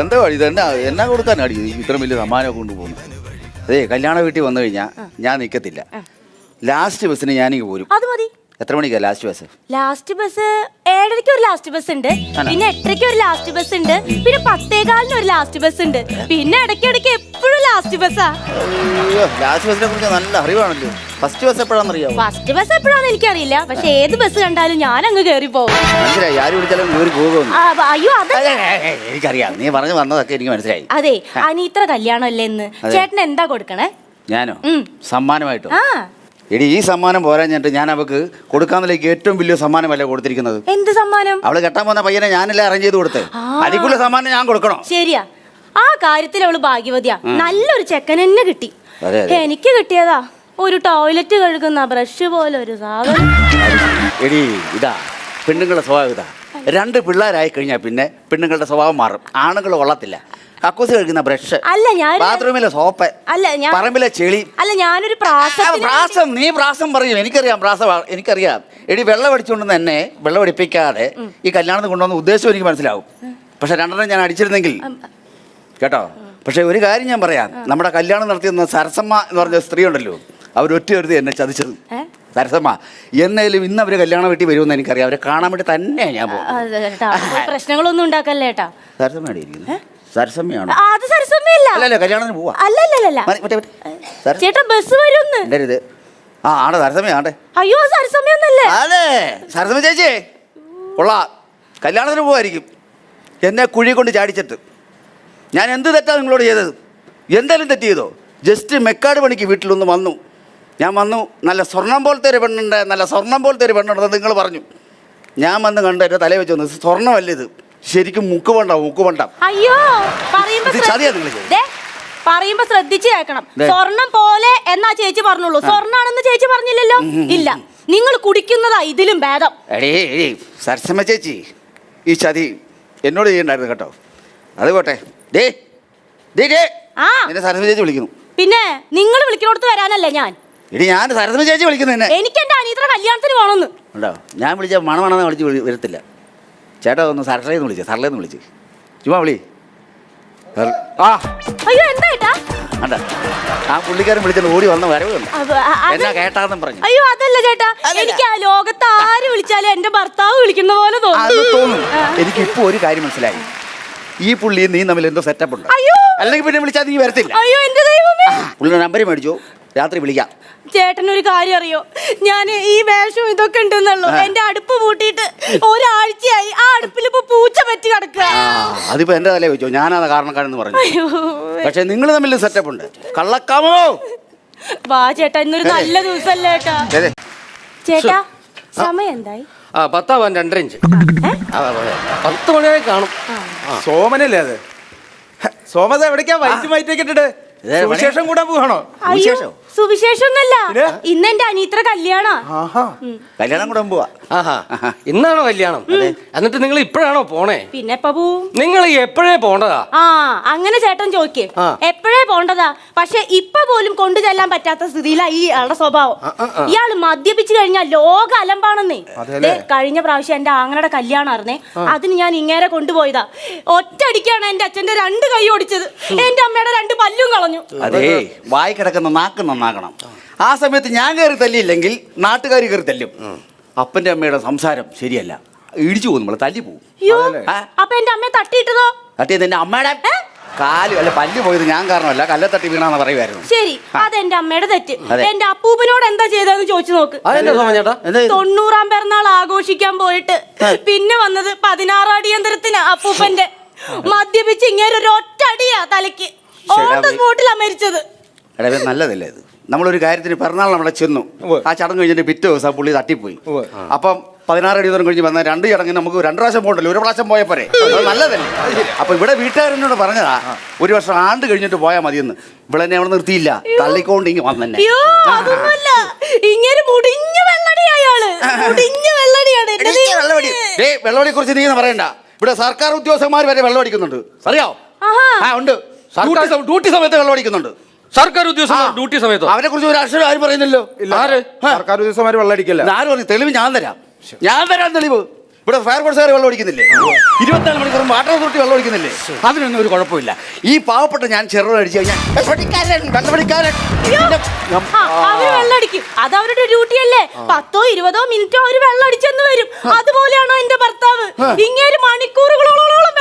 എന്താ വഴി? ഇത് എന്നാ കൊടുക്കാൻ അടി? ഇത്ര വലിയ സമ്മാനം കൊണ്ടുപോകുന്നു. അതേ കല്യാണ വീട്ടിൽ വന്നു കഴിഞ്ഞാൽ ഞാൻ നിൽക്കത്തില്ല ലാസ്റ്റ് ബസ്സിന് ഞാനിങ്ങ് പോരും. അത് മതി. എത്ര മണിക്കാ ലാസ്റ്റ് ബസ്? ലാസ്റ്റ് ബസ് ഏഴരയ്ക്ക് ഒരു ലാസ്റ്റ് ബസ് ഉണ്ട്. പിന്നെ എട്ടരയ്ക്ക് ഒരു ലാസ്റ്റ് ബസ് ഉണ്ട്. പിന്നെ പത്തേകാലിന് ഒരു ലാസ്റ്റ് ബസ് ഉണ്ട്. പിന്നെ ഇടയ്ക്കിടയ്ക്ക് എപ്പോഴും ലാസ്റ്റ് ബസ്സാ. ലാസ്റ്റ് ബസ്സിനെ കുറിച്ച് നല്ല അറിവാണല്ലോ. ഫസ്റ്റ് ബസ് എപ്പോഴാണെന്നറിയാമോ ഫസ്റ്റ് ബസ് എപ്പോഴാണെന്ന് എനിക്കറിയില്ല. പക്ഷെ ഏത് ബസ് കണ്ടാലും ഞാൻ അങ്ങ് കയറി പോകും. മനസ്സിലായി ആര് വിളിച്ചാലും ആ, ബ- അയ്യോ അത് എനിക്കറിയാം. നീ പറഞ്ഞു വന്നതൊക്കെ എനിക്ക് മനസ്സിലായി. അതെ അനീത്ര കല്യാണം അല്ലേ ഇന്ന്? ചേട്ടൻ എന്താ കൊടുക്കണേ? ഞാനോ? ഉം. സമ്മാനമായിട്ടോ? ആ. എടി ഈ സമ്മാനം പോരാഞ്ഞിട്ട് ഞാൻ അവക്ക് കൊടുക്കാന്നിലേക്ക് ഏറ്റവും വലിയ സമ്മാനമല്ലേ കൊടുത്തിരിക്കുന്നത്? എന്ത് സമ്മാനം? അവൾ കെട്ടാൻ പോകുന്ന പയ്യനെ ഞാനല്ലേ അറേഞ്ച് ചെയ്ത് കൊടുത്തേ. ആ. അതിക്കുള്ള സമ്മാനം ഞാൻ കൊടുക്കണോ? ശരിയാ. ആ കാര്യത്തിൽ അവൾ ഭാഗ്യവതിയാ. നല്ലൊരു ചെക്കൻ എന്നെ കിട്ടി. അതെ, അതെ. എനിക്ക് കിട്ടിയതാ. ഒരു ടോയ്ലറ്റ് കഴുകുന്ന ബ്രഷ് പോലെ ഒരു സാധനം. എടി ഇതാ പെണ്ണുങ്ങളുടെ സ്വഭാവം ഇതാ. രണ്ട് പിള്ളേരായി കഴിഞ്ഞാൽ പിന്നെ പെണ്ണുങ്ങളുടെ സ്വഭാവം മാറും. ആണുങ്ങൾ കൊള്ളത്തില്ല. കക്കൂസ് കഴിക്കുന്ന ബ്രഷ് അല്ല ഞാൻ ബാത്റൂമിലെ സോപ്പ് അല്ല ഞാൻ പറമ്പിലെ ചെളി. അല്ല ഞാനൊരു ആ, പ്രാസം നീ പ്രാസം പറയും. എനിക്കറിയാം പ്രാസം എനിക്കറിയാം. എടി വെള്ളം അടിച്ചുകൊണ്ട് തന്നെ വെള്ളം അടിപ്പിക്കാതെ ഈ കല്യാണത്തിന് കൊണ്ടുവന്ന ഉദ്ദേശം എനിക്ക് മനസ്സിലാവും. പക്ഷെ രണ്ടെണ്ണം ഞാൻ അടിച്ചിരുന്നെങ്കിൽ കേട്ടോ? പക്ഷെ ഒരു കാര്യം ഞാൻ പറയാം. നമ്മുടെ കല്യാണം നടത്തിയെന്ന സരസമ്മ എന്ന് പറഞ്ഞ സ്ത്രീ ഉണ്ടല്ലോ. അവരൊറ്റ ഒരുത്തി എന്നെ ചതിച്ചത്? സരസമ്മ എന്നാലും ഇന്ന് അവർ കല്യാണം വീട്ടിൽ വരുമെന്ന് എനിക്കറിയാം. അവരെ കാണാൻ വേണ്ടി തന്നെ ഞാൻ പോകും പ്രശ്നങ്ങളൊന്നും ഉണ്ടാക്കല്ലേ ഏട്ടാ? സരസമ്മയാണ് ഇരിക്കുന്നത് സരസമ്മയാണോ? ആ, അത് സരസമ്മയല്ല. അല്ലല്ല കല്യാണത്തിന് പോവാ. ചേട്ടാ ബസ് ആ സരസമ്മയാണ്ടെ അയ്യോ സരസമ്മയൊന്നല്ലേ? അതെ സരസമ്മ ചേച്ചി കൊള്ളാ. കല്യാണത്തിന് പോവായിരിക്കും. എന്നെ കുഴി കൊണ്ട് ചാടിച്ചിട്ട്. ഞാൻ എന്ത് തെറ്റാ നിങ്ങളോട് ചെയ്തത്? എന്തെങ്കിലും തെറ്റ് ചെയ്തോ? ജസ്റ്റ് മെക്കാട് പണിക്ക് വീട്ടിലൊന്ന് വന്നു. ഞാൻ വന്നു നല്ല സ്വർണം പോലത്തെ ഒരു പെണ്ണുണ്ട് നല്ല സ്വർണം പോലത്തെ ഒരു പെണ്ണുണ്ടെന്ന് നിങ്ങൾ പറഞ്ഞു. ഞാൻ വന്ന് കണ്ട് എന്റെ തലയിൽ വെച്ച് വന്നു സ്വർണമല്ല ഇത്? ശരിക്കും മുക്ക് വേണ്ട മുക്ക് വേണ്ട അയ്യോ പറയുമ്പോ ശ്രദ്ധിച്ചു ചതിയാ നിങ്ങൾ ദേ, പറയുമ്പോ ശ്രദ്ധിച്ചു കേൾക്കണം. സ്വർണം പോലെ എന്നാ ചേച്ചി പറഞ്ഞുള്ളൂ. സ്വർണാണെന്ന് ചേച്ചി പറഞ്ഞില്ലല്ലോ? ഇല്ല. നിങ്ങൾ കുടിക്കുന്നതാ ഇതിലും ഭേദം. എടേ സരസമ്മ ചേച്ചി ഈ ചതി എന്നോട് ചെയ്യണ്ടായിരുന്നു കേട്ടോ. അത് പോട്ടെ. ഡേ ഡേ ഡേ ആ. എന്നെ സരസ്വതി ചേച്ചി വിളിക്കുന്നു. പിന്നെ നിങ്ങൾ വിളിക്കണോടത്ത് വരാനല്ലേ ഞാൻ. ഇനി ഞാൻ സരസ്വതി ചേച്ചി വിളിക്കുന്നതിന് എന്നെ. എനിക്ക് എന്റെ അനിയത്ര കല്യാണത്തിന് പോണെന്ന്. ഉണ്ടോ? ഞാൻ വിളിച്ച മണമണെന്ന് വിളിച്ച് വിളി- വരത്തില്ല. ചേട്ടാ ഒന്ന് സരസ്വതിന്ന് വിളിച്ച് സർലേന്ന് വിളിച്ച്. ചുമ്മാ വിളി. സർ- ആ. അയ്യോ എന്താ ഏട്ടാ? കണ്ട ആ പുള്ളിക്കാരൻ ഓടി വന്ന അ- അത് എന്നാ കേട്ടാന്നും പറഞ്ഞു. അയ്യോ അതല്ല ചേട്ടാ. അതല്ല. എനിക്ക് ആ ലോകത്ത് ആര് വിളിച്ചാലും എന്റെ ഭർത്താവ് വിളിക്കുന്ന പോലെ അത് തോന്നുന്നു തോന്നും എനിക്ക് ഇപ്പൊ ഒരു കാര്യം മനസ്സിലായി. ഈ പുള്ളി നീ തമ്മിൽ എന്തോ സെറ്റപ്പ് ഉണ്ട്. അയ്യോ. അല്ലെങ്കിൽ പിന്നെ വിളിച്ചാൽ നീ വരത്തില്ല. അയ്യോ എന്റെ ദൈവമേ. പുള്ളിയുടെ നമ്പർ മേടിച്ചു. രാത്രി വിളിക്കാം. ചേട്ടനൊരു കാര്യം അറിയോ? ഞാൻ ഈ വേഷം ഇതൊക്കെ ഉണ്ടെന്നുള്ളൂ. എന്റെ അടുപ്പ് പൂട്ടിയിട്ട് ഒരാഴ്ചയായി ആ അടുപ്പിൽ ഇപ്പൊ പൂച്ച പറ്റി കിടക്കുക അതിപ്പോ എന്റെ തലേ വെച്ചോ. ഞാനാ കാരണക്കാരെന്ന് പറഞ്ഞു. പക്ഷെ നിങ്ങൾ തമ്മിൽ സെറ്റപ്പ് ഉണ്ട്. കള്ളക്കാമോ? വാ ചേട്ടാ ഇന്നൊരു നല്ല ദിവസല്ലേ ചേട്ടാ. ചേട്ടാ സമയം എന്തായി ആ പത്താവാൻ രണ്ടര ഇഞ്ച്. പത്ത് മണിയായി കാണും. സോമനല്ലേ അത്? സോമത എവിടേക്കാ? വൈറ്റ് വൈറ്റൊക്കെ ഇട്ടിട്ട്. സുവിശേഷം കൂടാൻ പോവാണോ? അയ്യോ വിശേഷോ? സുവിശേഷം. ഒന്നല്ല പിന്നെ? ഇന്ന് എന്റെ അനിയത്ര കല്യാണ. ആഹാ. കല്യാണം കൂടാൻ പോവാ. ആഹാ. ഇന്നാണോ കല്യാണം? എന്നിട്ട് നിങ്ങൾ ഇപ്പോഴാണോ പോണേ? പിന്നെ എപ്പ പോവും നിങ്ങൾ എപ്പോഴേ പോണ്ടതാ? ആ അങ്ങനെ ചേട്ടൻ ചോദിക്കേ. ആ. എപ്പോഴേ പോണ്ടതാ? പക്ഷെ ഇപ്പൊ പോലും കൊണ്ടു ചെല്ലാൻ പറ്റാത്ത സ്ഥിതിയിലാ ഈ ആളുടെ സ്വഭാവം. ഇയാൾ. ഇയാൾ മദ്യപിച്ചു കഴിഞ്ഞാൽ ലോക അലമ്പാണെന്നേ. അതെല്ലേ? ദേ, കഴിഞ്ഞ പ്രാവശ്യം എന്റെ ആങ്ങളുടെ കല്യാണമായിരുന്നേ അതിന് ഞാൻ ഇങ്ങേരെ കൊണ്ടുപോയതാ. ഒറ്റയടിക്കാണ് എന്റെ അച്ഛന്റെ രണ്ട് കൈ ഓടിച്ചത്. എന്റെ അമ്മയുടെ രണ്ട് പല്ലും കളഞ്ഞു. അതേ വായി കിടക്കുന്ന നാക്ക് നന്നാക്കണം ആ സമയത്ത് ഞാൻ കയറി തല്ലിയില്ലെങ്കിൽ നാട്ടുകാർ കയറി തല്ലും. അപ്പന്റെ അമ്മയുടെ സംസാരം ശരിയല്ല. ഇടിച്ചു പോകും നമ്മളെ തല്ലി പോകും. അയ്യോ ആ. അപ്പൊ എന്റെ അമ്മയെ തട്ടിയിട്ടതോ? തട്ടിയത് എന്റെ അമ്മയുടെ? കാൽ അല്ല പല്ല് പോയത് ഞാൻ കാരണമല്ല കല്ലെ തട്ടി വീണാന്ന് പറയുമായിരുന്നു ശരി അതെന്റെ അമ്മയുടെ തെറ്റ്. അതെ. എന്റെ അപ്പൂപ്പനോട് എന്താ ചെയ്തതെന്ന് ചോദിച്ചു നോക്ക്. അതെന്താ സോമൻ ചേട്ടാ? എന്താ ഇത്? തൊണ്ണൂറാം പിറന്നാൾ ആഘോഷിക്കാൻ പോയിട്ട് പിന്നെ വന്നത് പതിനാറ് അടിയന്തരത്തിന് അപ്പൂപ്പന്റെ മദ്യപിച്ച് ഇങ്ങനെ ഒരു ഒറ്റടിയാ തലയ്ക്ക്. ഓൺ ദ ശരി, സ്പോട്ടിലാ മരിച്ചത്? എടാ ഇത് നല്ലതല്ലേ ഇത്? നമ്മളൊരു കാര്യത്തിന് പിറന്നാൾ നമ്മളെ ചെന്നു. ആ ചടങ്ങ് കഴിഞ്ഞിട്ട് പിറ്റേ ദിവസം പുള്ളി തട്ടിപ്പോയി. അപ്പം പതിനാറ് അടി ദൂരം കഴിഞ്ഞ് വന്ന രണ്ട് ചടങ്ങ് നമുക്ക് രണ്ട് പ്രാവശ്യം പോകണ്ടല്ലോ ഒരു പ്രാവശ്യം പോയ പോരെ. അത് നല്ലതല്ലേ? അപ്പൊ ഇവിടെ വീട്ടുകാരനോട് പറഞ്ഞതാ ഒരു വർഷം ആണ്ട് കഴിഞ്ഞിട്ട് പോയാൽ മതിയെന്ന്. ഇവിടെ എന്നെ അവിടെ നിർത്തിയില്ല. തള്ളിക്കൊണ്ട് ഇങ്ങ് വന്നെ അയ്യോ അതൊന്നുമല്ല. ഇങ്ങനെ മുടിഞ്ഞ വെള്ളടി അയാൾ മുടിഞ്ഞ വെള്ളടിയാണ്. എന്റെ ദൈവമേ. വെള്ളവടിയെ കുറിച്ച് നീ ഒന്നും പറയണ്ട. ഇവിടെ സർക്കാർ ഉദ്യോഗസ്ഥന്മാർ വരെ വെള്ളം അടിക്കുന്നുണ്ട്. അറിയാവോ? ആഹാ. ആ ഉണ്ട്. ഡ്യൂട്ടി ഡ്യൂട്ടി സമയത്ത് വെള്ളം അടിക്കുന്നുണ്ട്. സർക്കാർ ഉദ്യോഗസ്ഥ ഡ്യൂട്ടി സമയത്ത്? അവരെ കുറിച്ച് ഒരു അക്ഷരം ആരും പറയുന്നില്ലോ ആര്? സർക്കാർ ഉദ്യോഗസ്ഥന്മാര് വെള്ളം അടിക്കല്ല. ആരും പറഞ്ഞു? തെളിവ് ഞാൻ തരാം. ഞാൻ തരാം തെളിവ്. ഇവിടെ ഫയർ ഫോഴ്സുകാർ വെള്ളം ഒഴിക്കുന്നില്ലേ ഇരുപത്തിനാല് മണിക്കൂറും വാട്ടർ അതോറിറ്റി വെള്ളം ഒഴിക്കുന്നില്ലേ അതിനൊന്നും ഒരു കുഴപ്പമില്ല. ഈ പാവപ്പെട്ട ഞാൻ ചെറുപ്പം അടിച്ചു കഴിഞ്ഞാൽ അത് അവരുടെ ഡ്യൂട്ടി അല്ലേ? പത്തോ ഇരുപതോ മിനിറ്റോ അവർ വെള്ളം അടിച്ചെന്ന് വരും. അതുപോലെയാണോ എന്റെ ഭർത്താവ്? ഇങ്ങനെ മണിക്കൂറുകളോളം